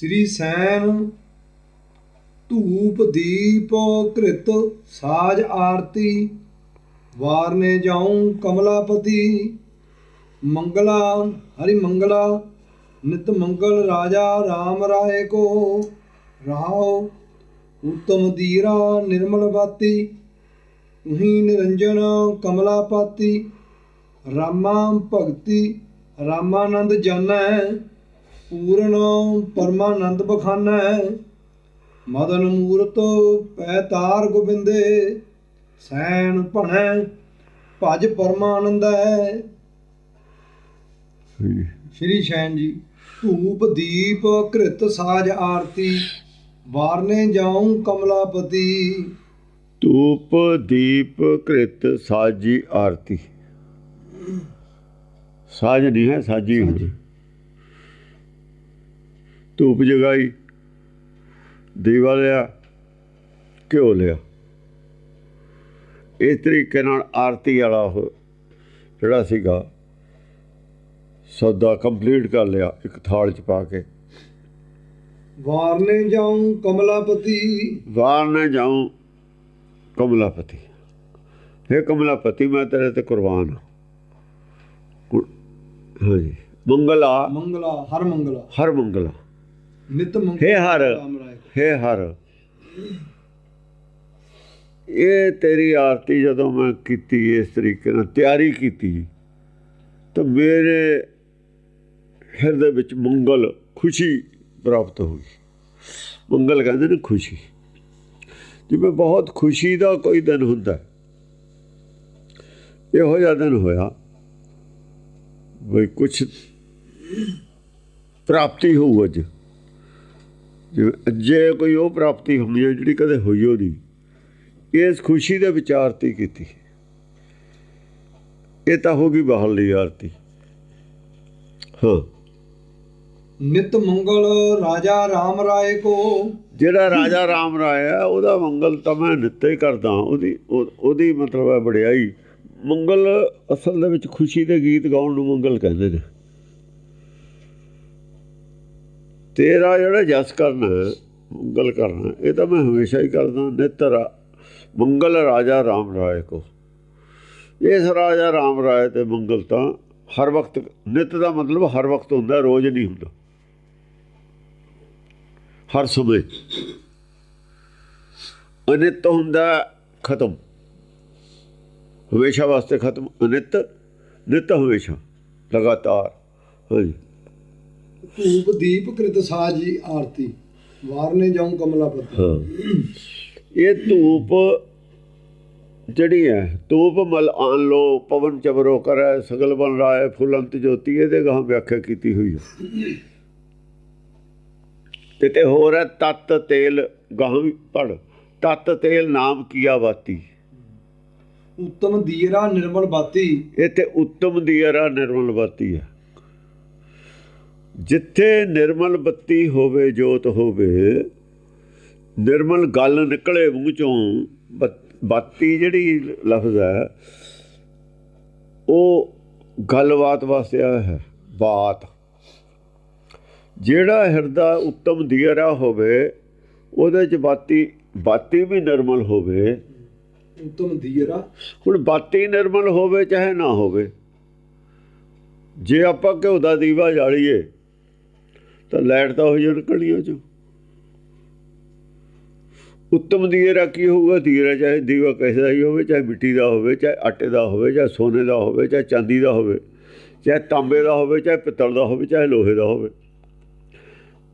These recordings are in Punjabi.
ਸ੍ਰੀ ਸੈਨ ਧੂਪ ਦੀਪ ਕ੍ਰਿਤ ਸਾਜ ਆਰਤੀ, ਵਾਰਨੇ ਜਾਉ ਕਮਲਾਪਤੀ, ਮੰਗਲਾ, ਹਰੀ ਮੰਗਲਾ, ਨਿਤ ਮੰਗਲ ਰਾਜਾ RAM ਰਾਏ ਕੋ ਰਾਓ ਉਤਮ ਦੀਰਾ ਨਿਰਮਲ ਬਾਤੀ, ਉਹੀ ਨਿਰੰਜਨ ਕਮਲਾਪਤੀ, ਰਾਮਾ ਭਗਤੀ, ਰਾਮਾਨੰਦ ਜਾਣੈ ਪੂਰਨ ਪਰਮਾਨੰਦ ਬਖਾਨੈ ਮਦਨ ਮੂਰਤ ਪੈ ਤਾਰ ਗੋਬਿੰਦੇ। ਸੈਣ ਭਣੈ ਭਜ ਪਰਮਾਨੰਦੈ ਸ਼੍ਰੀ ਸ਼ੈਨ ਜੀ ਧੂਪ ਦੀਪ ਕ੍ਰਿਤ ਸਾਜ ਆਰਤੀ ਵਾਰਨੇ ਜਾਉ ਕਮਲਾਪਤੀ। ਧੂਪ ਦੀਪ ਕ੍ਰਿਤ ਸਾਜੀ ਆਰਤੀ। ਸਾਜ ਨਹੀਂ ਹੈ ਸਾਜੀ ਹੁੰਦੀ ਧੂਪ ਜਗਾਈ ਦੀਵਾ ਲਿਆ ਘਿਓ ਲਿਆ। ਇਸ ਤਰੀਕੇ ਨਾਲ ਆਰਤੀ ਵਾਲਾ ਉਹ ਜਿਹੜਾ ਸੀਗਾ ਸੌਦਾ ਕੰਪਲੀਟ ਕਰ ਲਿਆ ਇੱਕ ਥਾਲ ਚ ਪਾ ਕੇ। ਵਾਰਨੇ ਜਾਉ ਕਮਲਾਪਤੀ। ਵਾਰ ਨਾ ਜਾਉ ਕਮਲਾਪਤੀ। हे ਕਮਲਾਪਤੀ ਮੈਂ ਤੇਰੇ ਤੇ ਕੁਰਬਾਨ ਹਾਂ। ਹਾਂਜੀ। ਮੰਗਲਾ। ਮੰਗਲਾ ਹਰ ਮੰਗਲਾ। ਹਰ ਮੰਗਲਾ। ਨਿਤ ਹੇ ਹਰ। हे ਹਰ ਇਹ ਤੇਰੀ ਆਰਤੀ ਜਦੋਂ ਮੈਂ ਕੀਤੀ ਇਸ ਤਰੀਕੇ ਨਾਲ ਤਿਆਰੀ ਕੀਤੀ ਤਾਂ ਮੇਰੇ ਹਿਰਦੇ ਵਿੱਚ ਮੰਗਲ ਖੁਸ਼ੀ ਪ੍ਰਾਪਤ ਹੋਈ ਮੰਗਲ ਕਹਿੰਦੇ ਨੇ ਖੁਸ਼ੀ ਜਿਵੇਂ ਬਹੁਤ ਖੁਸ਼ੀ ਦਾ ਕੋਈ ਦਿਨ ਹੁੰਦਾ ਹੈ। ਇਹੋ ਜਿਹਾ ਦਿਨ ਹੋਇਆ ਵੀ ਕੁਛ ਪ੍ਰਾਪਤੀ ਹੋਊ ਅੱਜ ਜੇ ਕੋਈ ਉਹ ਪ੍ਰਾਪਤੀ ਹੁੰਦੀ ਹੈ ਜਿਹੜੀ ਕਦੇ ਹੋਈ ਹੋ ਨਹੀਂ ਇਸ ਖੁਸ਼ੀ ਦੇ ਵਿੱਚ ਆਰਤੀ ਕੀਤੀ। ਇਹ ਤਾਂ ਹੋ ਗਈ ਬਾਹਰਲੀ ਆਰਤੀ। ਹਾਂ। ਨਿਤ ਮੰਗਲ ਰਾਜਾ RAM ਰਾਏ ਕੋ। ਜਿਹੜਾ ਰਾਜਾ ਰਾਮ ਰਾਏ ਹੈ ਉਹਦਾ ਮੰਗਲ ਤਾਂ ਮੈਂ ਨਿੱਤੇ ਕਰਦਾ ਉਹਦੀ ਉਹ- ਉਹਦੀ ਮਤਲਬ ਹੈ ਵਡਿਆਈ। ਮੰਗਲ ਅਸਲ ਦੇ ਵਿੱਚ ਖੁਸ਼ੀ ਦੇ ਗੀਤ ਗਾਉਣ ਨੂੰ ਮੰਗਲ ਕਹਿੰਦੇ ਨੇ। ਤੇਰਾ ਜਿਹੜਾ ਜਸ ਕਰਨਾ, ਮੰਗਲ ਕਰਨਾ, ਇਹ ਤਾਂ ਮੈਂ ਹਮੇਸ਼ਾ ਹੀ ਕਰਦਾ ਨਿਤ ਰਾ- ਮੰਗਲ ਰਾਜਾ ਰਾਮ ਰਾਏ ਕੋ। ਇਸ ਰਾਜਾ ਰਾਮ ਰਾਏ ਤੇ ਮੰਗਲ ਤਾਂ ਹਰ ਵਕਤ, ਨਿਤ ਦਾ ਮਤਲਬ ਹਰ ਵਕਤ ਹੁੰਦਾ, ਰੋਜ਼ ਨਹੀਂ ਹੁੰਦਾ। ਹਰ ਸਮੇਂ। ਅਨਿਤ ਹੁੰਦਾ, ਖਤਮ। ਹਮੇਸ਼ਾ ਵਾਸਤੇ ਖਤਮ, ਅਨਿਤ, ਨਿਤ ਹਮੇਸ਼ਾ, ਲਗਾਤਾਰ। ਹਾਂਜੀ। ਧੂਪ ਦੀਪ ਕ੍ਰਿਤ ਸਾਜੀ ਆਰਤੀ। ਵਾਰਨੇ ਜਾਉ ਕਮਲਾਪਤੀ। ਇਹ ਧੂਪ ਜਿਹੜੀ ਹੈ ਧੂਪ ਮਲ ਆਨ ਲੋ ਪਵਨ ਚਬਰੋ ਕਰੈ ਸਗਲ ਬਨ ਰਾਏ ਫੁਲੰਤ ਜੋਤੀ ਇਹਦੇ ਗਾਂ ਵਿਆਖਿਆ ਕੀਤੀ ਹੋਈ ਹੈ। ਤੇ ਤੇ ਹੋਰ ਹੈ ਤਤ ਤੇਲ ਗਾਂ ਵੀ ਪੜ ਤਤ ਤੇਲ ਨਾਮ ਕੀਆ ਬਾਤੀ। ਉੱਤਮ ਦੀਰਾ ਨਿਰਮਲ ਬਾਤੀ। ਤੇ ਉੱਤਮ ਦੀਰਾ ਨਿਰਮਲ ਬਾਤੀ ਹੈ। ਜਿੱਥੇ ਨਿਰਮਲ ਬੱਤੀ ਹੋਵੇ ਜੋਤ ਹੋਵੇ ਨਿਰਮਲ ਗੱਲ ਨਿਕਲੇ ਮੂੰਹ ਚੋਂ ਬੱਤ- ਜਿਹੜੀ ਲਫ਼ਜ਼ ਹੈ ਉਹ ਗੱਲਬਾਤ ਵਾਸਤੇ ਆਇਆ ਹੈ ਬਾਤ। ਜਿਹੜਾ ਹਿਰਦਾ ਉੱਤਮ ਦੀਰਾ ਹੋਵੇ ਉਹਦੇ ਚ ਬਾਤੀ ਬਾਤੀ ਵੀ ਨਿਰਮਲ ਹੋਵੇ। ਉੱਤਮ ਦੀਰਾ ਹੁਣ ਬਾਤੀ ਨਿਰਮਲ ਹੋਵੇ ਚਾਹੇ ਨਾ ਹੋਵੇ ਜੇ ਆਪਾਂ ਘਿਓ ਦਾ ਦੀਵਾ ਜਾਲੀਏ ਤਾਂ ਲਾਈਟ ਤਾਂ ਹੋਈ ਨਿਕਲਣੀ ਉਹ ਚੋਂ। ਉੱਤਮ ਦੀਵਾ ਕੀ ਹੋਊਗਾ? ਦੀਵਾ ਚਾਹੇ ਦੀਵਾ ਕਿਸੇ ਦਾ ਹੀ ਹੋਵੇ, ਚਾਹੇ ਮਿੱਟੀ ਦਾ ਹੋਵੇ, ਚਾਹੇ ਆਟੇ ਦਾ ਹੋਵੇ, ਚਾਹੇ ਸੋਨੇ ਦਾ ਹੋਵੇ, ਚਾਹੇ ਚਾਂਦੀ ਦਾ ਹੋਵੇ, ਚਾਹੇ ਤਾਂਬੇ ਦਾ ਹੋਵੇ, ਚਾਹੇ ਪਿੱਤਲ ਦਾ ਹੋਵੇ, ਚਾਹੇ ਲੋਹੇ ਦਾ ਹੋਵੇ।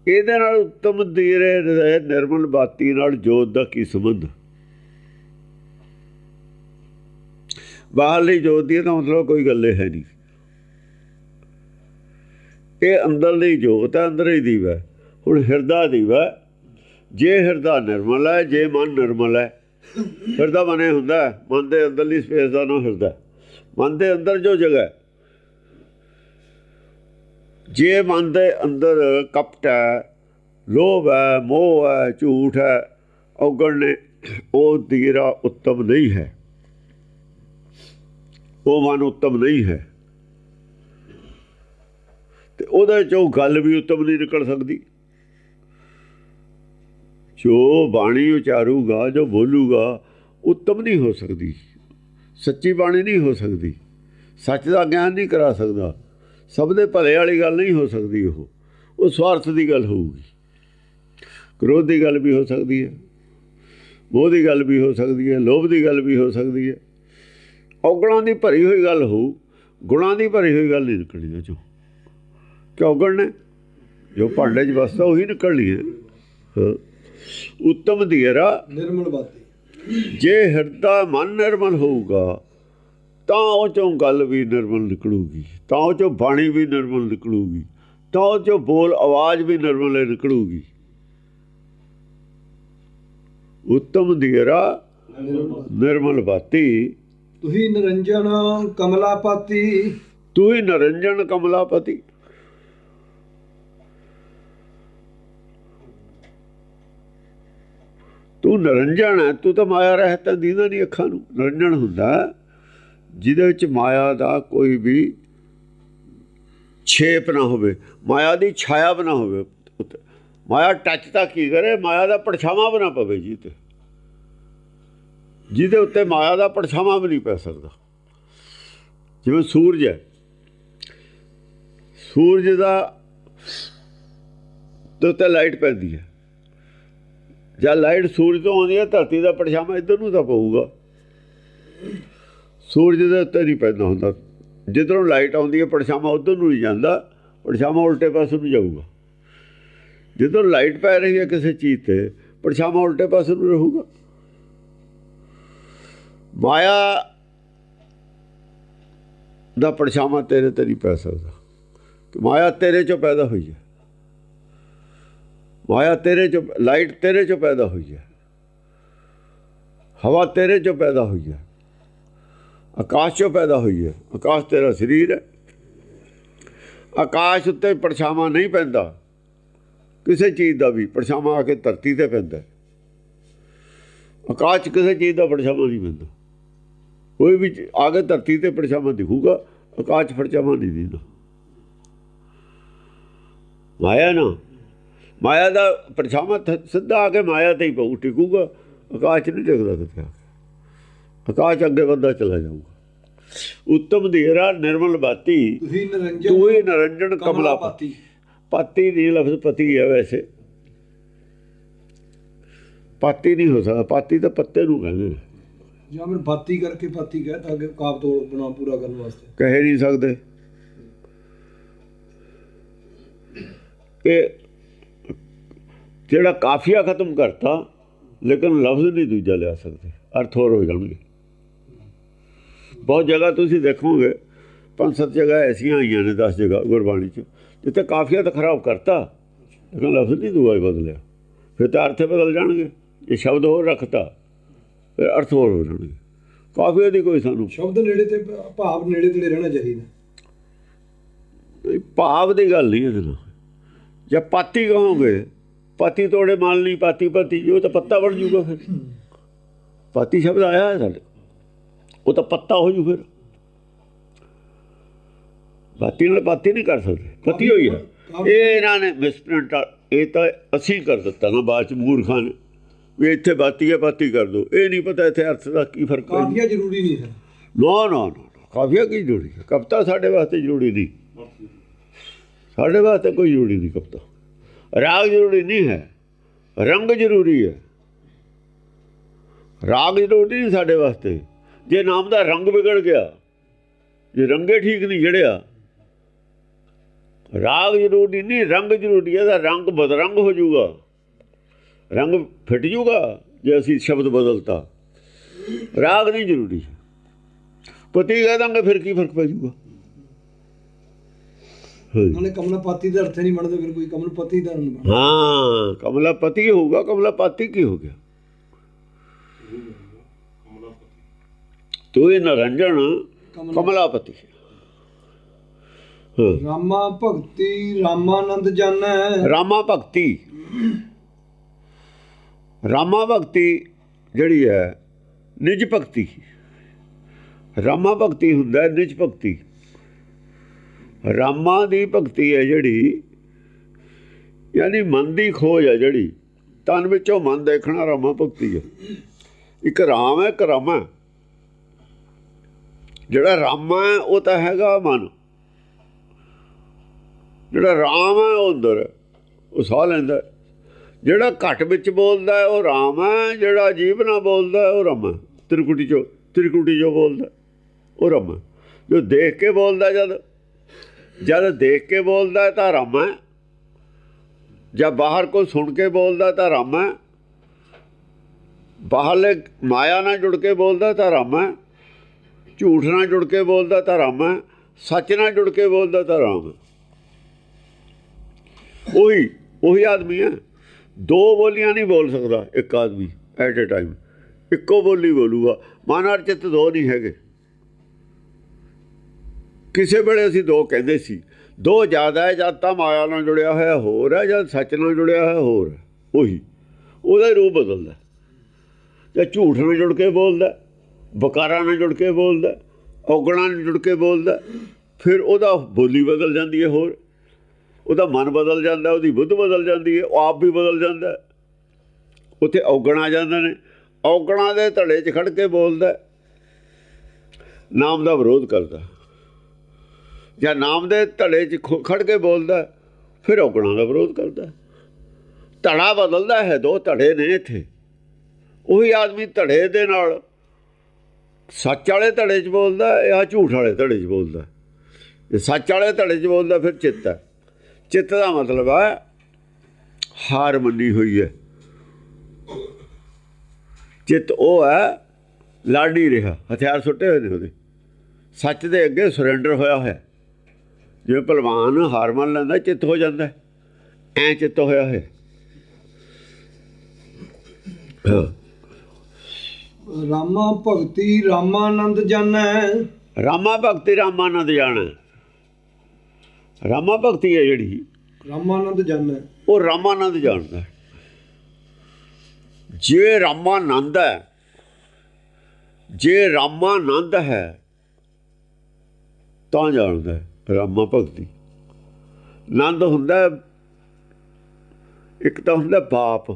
ਇਹਦੇ ਨਾਲ ਉੱਤਮ ਦੀਰੇ ਦੇ ਨਿਰਮਲ ਬਾਤੀ ਨਾਲ ਜੋਤ ਦਾ ਕੀ ਸੰਬੰਧ? ਬਾਹਰਲੀ ਜੋਤ ਦੀ ਤਾਂ ਮਤਲਬ ਕੋਈ ਗੱਲੇ ਹੈ ਨਹੀਂ। ਇਹ ਅੰਦਰਲੀ ਜੋਤ ਹੈ ਅੰਦਰ ਹੀ ਦੀਵਾ ਹੈ। ਹੁਣ ਹਿਰਦਾ ਦੀਵਾ ਜੇ ਹਿਰਦਾ ਨਿਰਮਲ ਹੈ, ਜੇ ਮਨ ਨਿਰਮਲ ਹੈ, ਹਿਰਦਾ ਮਨੇ ਹੁੰਦਾ ਮਨ ਦੇ ਅੰਦਰਲੀ ਸਪੇਸ ਦਾ ਨਾਮ ਹਿਰਦਾ ਮਨ ਦੇ ਅੰਦਰ ਜੋ ਜਗ੍ਹਾ ਜੇ ਮਨ ਦੇ ਅੰਦਰ ਕਪਟ ਹੈ, ਲੋਭ ਹੈ, ਮੋਹ ਹੈ, ਝੂਠ ਹੈ, ਔਗਣ ਨੇ, ਉਹ ਦੀਰਾ ਉੱਤਮ ਨਹੀਂ ਹੈ। ਉਹ ਮਨ ਉੱਤਮ ਨਹੀਂ ਹੈ। ਤੇ ਉਹਦੇ ਚੋਂ ਗੱਲ ਵੀ ਉੱਤਮ ਨਹੀਂ ਨਿਕਲ ਸਕਦੀ। ਜੋ ਬਾਣੀ ਉਚਾਰੂਗਾ, ਜੋ ਬੋਲੂਗਾ, ਉੱਤਮ ਨਹੀਂ ਹੋ ਸਕਦੀ। ਸੱਚੀ ਬਾਣੀ ਨਹੀਂ ਹੋ ਸਕਦੀ। ਸੱਚ ਦਾ ਗਿਆਨ ਨਹੀਂ ਕਰਾ ਸਕਦਾ। ਸਭ ਦੇ ਭਲੇ ਵਾਲੀ ਗੱਲ ਨਹੀਂ ਹੋ ਸਕਦੀ ਉਹ। ਉਹ ਸਵਾਰਥ ਦੀ ਗੱਲ ਹੋਊਗੀ। ਕ੍ਰੋਧ ਦੀ ਗੱਲ ਵੀ ਹੋ ਸਕਦੀ ਹੈ। ਮੋਹ ਦੀ ਗੱਲ ਵੀ ਹੋ ਸਕਦੀ ਹੈ। ਲੋਭ ਦੀ ਗੱਲ ਵੀ ਹੋ ਸਕਦੀ ਹੈ। ਔਗਣਾਂ ਦੀ ਭਰੀ ਹੋਈ ਗੱਲ ਹੋਊ। ਗੁਣਾਂ ਦੀ ਭਰੀ ਹੋਈ ਗੱਲ ਨਹੀਂ ਨਿਕਲਣੀ ਉਹ ਚੋਂ। ਕਿ ਔਗਣ ਨੇ ਜੋ ਭਾਂਡੇ 'ਚ ਵਸਦਾ ਉਹੀ ਨਿਕਲਣੀ ਹੈ। ਹਾਂ। ਉੱਤਮ ਧੀਰਾ ਨਿਰਮਲ ਬਾਤੀ। ਜੇ ਹਿਰਦਾ ਮਨ ਨਿਰਮਲ ਹੋਊਗਾ ਤਾਂ ਉਹ ਚੋਂ ਗੱਲ ਵੀ ਨਿਰਮਲ ਨਿਕਲੂਗੀ। ਤਾਂ ਉਹ ਚੋਂ ਬਾਣੀ ਵੀ ਨਿਰਮਲ ਨਿਕਲੂਗੀ। ਤਾਂ ਉਹ ਚੋਂ ਬੋਲ ਆਵਾਜ਼ ਵੀ ਨਿਰਮਲ ਨਿਕਲੂਗੀ। ਉੱਤਮ ਧੀਰਾ ਨਿਰਮਲ ਬਾਤੀ। ਤੁਹੀ ਨਿਰੰਜਨ ਕਮਲਾਪਤੀ। ਤੂੰ ਹੀ ਨਰੰਜਨ ਕਮਲਾਪਤੀ। ਤੂੰ ਨਰੰਜਨ ਹੈ, ਤੂੰ ਤਾਂ ਮਾਇਆ ਰਹਿਤ ਤਾਂ ਦੀਦਾ ਨਹੀਂ ਅੱਖਾਂ ਨੂੰ। ਨਰੰਜਨ ਹੁੰਦਾ ਜਿਹਦੇ ਵਿੱਚ ਮਾਇਆ ਦਾ ਕੋਈ ਵੀ ਛੇਪ ਨਾ ਹੋਵੇ, ਮਾਇਆ ਦੀ ਛਾਇਆ ਬਣਾ ਹੋਵੇ ਉੱਤੇ। ਮਾਇਆ ਟੱਚ ਤਾਂ ਕੀ ਕਰੇ? ਮਾਇਆ ਦਾ ਪਰਛਾਵਾਂ ਬਣਾ ਪਵੇ ਜੀ ਤੇ ਜਿਹਦੇ ਉੱਤੇ ਮਾਇਆ ਦਾ ਪਰਛਾਵਾਂ ਵੀ ਨਹੀਂ ਪੈ ਸਕਦਾ। ਜਿਵੇਂ ਸੂਰਜ ਹੈ, ਸੂਰਜ ਦਾ ਤੇ ਉੱਤੇ ਲਾਈਟ ਪੈਂਦੀ ਹੈ। ਜਦ ਲਾਈਟ ਸੂਰਜ ਤੋਂ ਆਉਂਦੀ ਹੈ, ਧਰਤੀ ਦਾ ਪਰਛਾਵਾਂ ਇੱਧਰ ਨੂੰ ਤਾਂ ਪਊਗਾ। ਸੂਰਜ ਦੇ ਉੱਤੇ ਨਹੀਂ ਪੈਂਦਾ ਹੁੰਦਾ। ਜਿੱਧਰੋਂ ਲਾਈਟ ਆਉਂਦੀ ਹੈ, ਪਰਛਾਵਾਂ ਉਧਰ ਨੂੰ ਨਹੀਂ ਜਾਂਦਾ, ਪਰਛਾਵਾਂ ਉਲਟੇ ਪਾਸੇ ਨੂੰ ਜਾਊਗਾ। ਜਦੋਂ ਲਾਈਟ ਪੈ ਰਹੀ ਹੈ ਕਿਸੇ ਚੀਜ਼ ਤੇ, ਪਰਛਾਵਾਂ ਉਲਟੇ ਪਾਸੇ ਨੂੰ ਰਹੂਗਾ। ਮਾਇਆ ਦਾ ਪਰਛਾਵਾਂ ਤੇਰੇ ਤੇ ਨਹੀਂ ਪੈ ਸਕਦਾ। ਕਿ ਮਾਇਆ ਤੇਰੇ ਚੋਂ ਪੈਦਾ ਹੋਈ ਹੈ। ਮਾਇਆ ਤੇਰੇ ਚੋਂ, ਲਾਈਟ ਤੇਰੇ ਚੋਂ ਪੈਦਾ ਹੋਈ ਹੈ। ਹਵਾ ਤੇਰੇ ਚੋਂ ਪੈਦਾ ਹੋਈ ਹੈ। ਆਕਾਸ਼ ਚੋਂ ਪੈਦਾ ਹੋਈ ਹੈ। ਆਕਾਸ਼ ਤੇਰਾ ਸਰੀਰ ਹੈ। ਆਕਾਸ਼ ਉੱਤੇ ਪਰਛਾਵਾਂ ਨਹੀਂ ਪੈਂਦਾ। ਕਿਸੇ ਚੀਜ਼ ਦਾ ਵੀ ਪਰਛਾਵਾਂ ਆ ਕੇ ਧਰਤੀ ਤੇ ਪੈਂਦਾ ਆਕਾਸ਼ 'ਚ ਕਿਸੇ ਚੀਜ਼ ਦਾ ਪਰਛਾਵਾਂ ਨਹੀਂ ਪੈਂਦਾ। ਕੋਈ ਵੀ ਆ ਕੇ ਧਰਤੀ ਤੇ ਪਰਛਾਵਾਂ ਦਿਖੂਗਾ, ਆਕਾਸ਼ ਪਰਛਾਵਾਂ ਨਹੀਂ ਦਿਖਦਾ। ਮਾਇਆ ਨਾ ਮਾਇਆ ਦਾ ਪਰਛਾਵਾਂ ਸਿੱਧਾ ਆ ਕੇ ਮਾਇਆ ਤੇ ਹੀ ਪਊ ਟਿਕੂਗਾ ਆਕਾਸ਼ ਨਹੀਂ ਟਿਕਦਾ ਕਿਤੇ ਕੇ। ਆਕਾਸ਼ ਅੱਗੇ ਵੱਧਦਾ ਚਲਾ ਜਾਊਗਾ। ਉੱਤਮ ਧੀਰਾ ਨਿਰਮਲ ਬਾਤੀ ਤੁਹੀ ਨਿਰੰਜਨ ਤੂੰ ਹੀ ਨਰੰਜਨ ਕਮਲਾਪਤੀ ਪਤੀ। ਦੀ ਲਫ਼ਜ਼ ਪਤੀ ਹੈ ਵੈਸੇ। ਪਾਤੀ ਨਹੀਂ ਹੋ ਸਕਦਾ ਪਾਤੀ ਤਾਂ ਪੱਤੇ ਨੂੰ ਕਹਿੰਦੇ ਜਾਂ ਮੈਂ ਬਾਤੀ ਕਰਕੇ ਬਾਤੀ ਕਹਿਤਾ ਅੱਗੇ ਕਾਬ ਤੋੜ ਬਣਾ ਪੂਰਾ ਕਰਨ ਵਾਸਤੇ। ਕਹਿ ਨਹੀਂ ਸਕਦੇ। ਕਿ ਜਿਹੜਾ ਕਾਫੀਆ ਖਤਮ ਕਰਤਾ ਲੇਕਿਨ ਲਫ਼ਜ਼ ਨਹੀਂ ਦੂਜਾ ਲਿਆ ਸਕਦੇ। ਅਰਥ ਹੋਰ ਹੋ ਜਾਣਗੇ। ਬਹੁਤ ਜਗ੍ਹਾ ਤੁਸੀਂ ਦੇਖੋਗੇ ਪੰਜ ਸੱਤ ਜਗ੍ਹਾ ਐਸੀਆਂ ਆਈਆਂ ਨੇ 10 ਜਗ੍ਹਾ ਗੁਰਬਾਣੀ 'ਚ ਜਿੱਥੇ ਕਾਫੀਆ ਤਾਂ ਖਰਾਬ ਕਰਤਾ ਲੇਕਿਨ ਲਫ਼ਜ਼ ਨਹੀਂ ਦੂਆ ਬਦਲਿਆ। ਫਿਰ ਤਾਂ ਅਰਥ ਬਦਲ ਜਾਣਗੇ। ਇਹ ਸ਼ਬਦ ਹੋਰ ਰੱਖਤਾ ਫਿਰ ਅਰਥ ਹੋਰ ਹੋ ਜਾਣਗੇ। ਕਾਫੀਆ ਦੀ ਕੋਈ ਸਾਨੂੰ ਸ਼ਬਦ ਨੇੜੇ ਤੇ ਭਾਵ ਨੇੜੇ ਤੇੜੇ ਰਹਿਣਾ ਚਾਹੀਦਾ। ਭਾਵ ਦੀ ਗੱਲ ਨਹੀਂ ਇਹਦੇ ਨਾਲ। ਜੇ ਪਾਤੀ ਕਹੋਗੇ ਪਾਤੀ ਤੋੜੇ ਮਾਲ ਨਹੀਂ ਪਾਤੀ ਪਾਤੀ ਉਹ ਤਾਂ ਪੱਤਾ ਬਣ ਜੂਗਾ ਫਿਰ। ਪਾਤੀ ਸ਼ਬਦ ਆਇਆ ਹੈ ਸਾਡੇ। ਉਹ ਤਾਂ ਪੱਤਾ ਹੋ ਜੂ ਫਿਰ। ਪਾਤੀ ਨਾਲ ਪਾਤੀ ਨਹੀਂ ਕਰ ਸਕਦੇ। ਪਤੀ ਹੋਈ ਹੈ। ਇਹ ਇਹਨਾਂ ਨੇ ਮਿਸਪ੍ਰਿੰਟ ਇਹ ਤਾਂ ਅਸੀਂ ਕਰ ਦਿੱਤਾ ਨਾ ਬਾਅਦ ਚ ਮੂਰਖਾਂ ਨੇ। ਵੀ ਇੱਥੇ ਬਾਤੀ ਹੈ ਪਾਤੀ ਕਰ ਦੋ। ਇਹ ਨਹੀਂ ਪਤਾ ਇੱਥੇ ਅਰਥ ਦਾ ਕੀ ਫ਼ਰਕ ਹੈ ਕਾਫੀਆ ਜ਼ਰੂਰੀ ਨਹੀਂ ਹੈ ਨਾ ਨਾ ਨਾ। ਕਾਫੀਆ ਕੀ ਜ਼ਰੂਰੀ ਹੈ? ਕਵਿਤਾ ਸਾਡੇ ਵਾਸਤੇ ਜ਼ਰੂਰੀ ਨਹੀਂ। ਸਾਡੇ ਵਾਸਤੇ ਕੋਈ ਜ਼ਰੂਰੀ ਨਹੀਂ ਕਵਿਤਾ। ਰਾਗ ਜ਼ਰੂਰੀ ਨਹੀਂ ਹੈ। ਰੰਗ ਜ਼ਰੂਰੀ ਹੈ। ਰਾਗ ਜ਼ਰੂਰੀ ਨਹੀਂ ਸਾਡੇ ਵਾਸਤੇ। ਜੇ ਨਾਮ ਦਾ ਰੰਗ ਵਿਗੜ ਗਿਆ, ਜੇ ਰੰਗੇ ਠੀਕ ਨਹੀਂ ਜੜਿਆ, ਰਾਗ ਜ਼ਰੂਰੀ ਨਹੀਂ, ਰੰਗ ਜ਼ਰੂਰੀ ਹੈ ਦਾ ਰੰਗ ਬਦਰੰਗ ਹੋ ਜਾਊਗਾ। ਰੰਗ ਫਿੱਟ ਜਾਊਗਾ ਜੇ ਅਸੀਂ ਸ਼ਬਦ ਬਦਲਤਾ। ਰਾਗ ਨਹੀਂ ਜ਼ਰੂਰੀ। ਪਤੀ ਕਹਿ ਦਾਂਗੇ, ਫਿਰ ਕੀ ਫ਼ਰਕ ਪੈ ਜਾਊਗਾ? ਉਹਨੇ ਕਮਲਾਪਤੀ ਦਾ ਅਰਥ ਨਹੀਂ ਬਣਦਾ ਫਿਰ ਕੋਈ ਕਮਲਪਤੀ ਦਾ ਨਹੀਂ ਹਾਂ ਕਮਲਾਪਤੀ ਹੋਊਗਾ ਕਮਲਾਪਤੀ ਕੀ ਹੋ ਗਿਆ? ਤੂੰ ਇਹ ਕਮਲਾ ਕਮਲਾਪਤੀ। ਰਾਮਾ ਭਗਤੀ ਰਾਮਾਨੰਦ ਜਾਣੈ। ਰਾਮਾ ਭਗਤੀ। ਰਾਮਾ ਭਗਤੀ ਜਿਹੜੀ ਹੈ ਨਿਜ ਭਗਤੀ। ਰਾਮਾ ਭਗਤੀ ਹੁੰਦਾ ਨਿਜ ਭਗਤੀ। ਰਾਮਾ ਦੀ ਭਗਤੀ ਹੈ ਜਿਹੜੀ, ਯਾਨੀ ਮਨ ਦੀ ਖੋਜ ਹੈ ਜਿਹੜੀ, ਤਨ ਵਿੱਚੋਂ ਮਨ ਦੇਖਣਾ ਰਾਮਾ ਭਗਤੀ ਹੈ। ਇੱਕ ਰਾਮ ਹੈ, ਇੱਕ ਰਾਮਾ ਹੈ। ਜਿਹੜਾ ਰਾਮਾ ਹੈ, ਉਹ ਤਾਂ ਹੈਗਾ ਮਨ। ਜਿਹੜਾ ਰਾਮ ਹੈ, ਉਹ ਅੰਦਰ ਹੈ, ਉਹ ਸਾਹ ਲੈਂਦਾ ਜਿਹੜਾ ਘਟ ਵਿੱਚ ਬੋਲਦਾ ਉਹ ਰਾਮ ਹੈ, ਜਿਹੜਾ ਜੀਵ ਨਾਲ ਬੋਲਦਾ ਉਹ ਰਾਮ ਤ੍ਰਿਕੁਟੀ ਚੋਂ, ਤ੍ਰਿਕੁਟੀ ਜੋ ਬੋਲਦਾ ਉਹ ਰਮ ਹੈ। ਜੋ ਦੇਖ ਕੇ ਬੋਲਦਾ ਜਦ ਜਦ ਦੇਖ ਕੇ ਬੋਲਦਾ ਤਾਂ ਰਮ ਹੈ। ਜਾਂ ਬਾਹਰ ਕੋ ਸੁਣ ਕੇ ਬੋਲਦਾ ਤਾਂ ਰਮ ਹੈ। ਬਾਹਰਲੇ ਮਾਇਆ ਨਾਲ ਜੁੜ ਕੇ ਬੋਲਦਾ ਤਾਂ ਰਮ ਹੈ। ਝੂਠ ਨਾਲ ਜੁੜ ਕੇ ਬੋਲਦਾ ਤਾਂ ਰਮ ਹੈ। ਸੱਚ ਨਾਲ ਜੁੜ ਕੇ ਬੋਲਦਾ ਤਾਂ ਰਾਮ ਹੈ। ਉਹੀ ਉਹੀ ਆਦਮੀ ਹੈ। ਦੋ ਬੋਲੀਆਂ ਨਹੀਂ ਬੋਲ ਸਕਦਾ ਇੱਕ ਆਦਮੀ ਐਟ ਅ ਟਾਈਮ। ਇੱਕੋ ਬੋਲੀ ਬੋਲੂਗਾ। ਮਨ ਅਰ ਚਿੱਤ ਦੋ ਨਹੀਂ ਹੈਗੇ। ਕਿਸੇ ਵੇਲੇ ਅਸੀਂ ਦੋ ਕਹਿੰਦੇ ਸੀ, ਦੋ ਜ਼ਿਆਦਾ ਹੈ ਜਦ ਤਾਂ ਮਾਇਆ ਨਾਲ ਜੁੜਿਆ ਹੋਇਆ ਹੋਰ ਹੈ ਜਦ ਸੱਚ ਨਾਲ ਜੁੜਿਆ ਹੋਇਆ ਹੋਰ ਉਹੀ। ਉਹਦਾ ਹੀ ਰੂਪ ਬਦਲਦਾ ਜਾਂ ਝੂਠ ਨਾਲ ਜੁੜ ਕੇ ਬੋਲਦਾ ਬਕਾਰਾਂ ਨਾਲ ਜੁੜ ਕੇ ਬੋਲਦਾ ਔਗਣਾਂ ਨਾਲ ਜੁੜ ਕੇ ਬੋਲਦਾ ਫਿਰ ਉਹਦਾ ਬੋਲੀ ਬਦਲ ਜਾਂਦੀ ਹੈ ਹੋਰ। ਉਹਦਾ ਮਨ ਬਦਲ ਜਾਂਦਾ ਉਹਦੀ ਬੁੱਧ ਬਦਲ ਜਾਂਦੀ ਹੈ, ਉਹ ਆਪ ਵੀ ਬਦਲ ਜਾਂਦਾ ਉੱਥੇ ਔਗਣ ਆ ਜਾਂਦੇ ਨੇ, ਔਗਣਾਂ ਦੇ ਧੜੇ 'ਚ ਖੜ ਕੇ ਬੋਲਦਾ ਨਾਮ ਦਾ ਵਿਰੋਧ ਕਰਦਾ ਜਾਂ ਨਾਮ ਦੇ ਧੜੇ 'ਚ ਖੁ- ਖੜ ਕੇ ਬੋਲਦਾ ਫਿਰ ਔਗਣਾਂ ਦਾ ਵਿਰੋਧ ਕਰਦਾ। ਧੜਾ ਬਦਲਦਾ ਹੈ ਦੋ ਧੜੇ ਨੇ ਇੱਥੇ। ਉਹੀ ਆਦਮੀ ਧੜੇ ਦੇ ਨਾਲ ਸੱਚ ਵਾਲੇ ਧੜੇ 'ਚ ਬੋਲਦਾ ਹੈ, ਜਾਂ ਝੂਠ ਵਾਲੇ ਧੜੇ 'ਚ ਬੋਲਦਾ। ਹੈ। ਸੱਚ ਵਾਲੇ ਧੜੇ 'ਚ ਬੋਲਦਾ ਫਿਰ ਚਿੱਤ ਹੈ। ਚਿੱਤ ਦਾ ਮਤਲਬ ਹੈ ਹਾਰ ਮੰਨੀ ਹੋਈ ਹੈ। ਚਿੱਤ ਉਹ ਹੈ ਲੜ ਨਹੀਂ ਰਿਹਾ ਹਥਿਆਰ ਸੁੱਟੇ ਹੋਏ ਨੇ ਉਹਦੇ। ਸੱਚ ਦੇ ਅੱਗੇ ਸਰੈਂਡਰ ਹੋਇਆ ਹੋਇਆ ਜਿਵੇਂ ਪਹਿਲਵਾਨ ਹਾਰ ਮੰਨ ਲੈਂਦਾ ਚਿੱਤ ਹੋ ਜਾਂਦਾ ਐ ਚਿੱਤ ਹੋਇਆ ਹੈ। ਰਾਮਾ ਭਗਤੀ ਰਾਮਾਨੰਦ ਜਾਣੈ। ਰਾਮਾ ਭਗਤੀ ਰਾਮਾਨੰਦ ਜਾਣਾ। ਰਾਮਾ ਭਗਤੀ ਹੈ ਜਿਹੜੀ। ਰਾਮਾਨੰਦ ਜਾਣੈ। ਉਹ ਰਾਮਾਨੰਦ ਜਾਣਦਾ। ਜੇ ਰਾਮਾਨੰਦ ਹੈ ਜੇ ਰਾਮਾਨੰਦ ਹੈ ਤਾਂ ਜਾਣਦਾ ਹੈ। ਰਾਮਾ ਭਗਤੀ। ਨੰਦ ਹੁੰਦਾ ਇੱਕ ਤਾਂ ਹੁੰਦਾ ਬਾਪ,